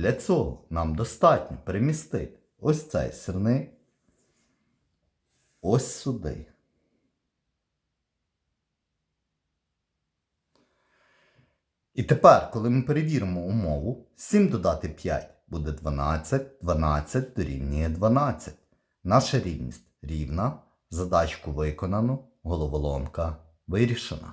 Для цього нам достатньо перемістити ось цей сирник ось сюди. І тепер, коли ми перевіримо умову, 7 додати 5 буде 12, 12 дорівнює 12. Наша рівність рівна, задачку виконано, головоломка вирішена.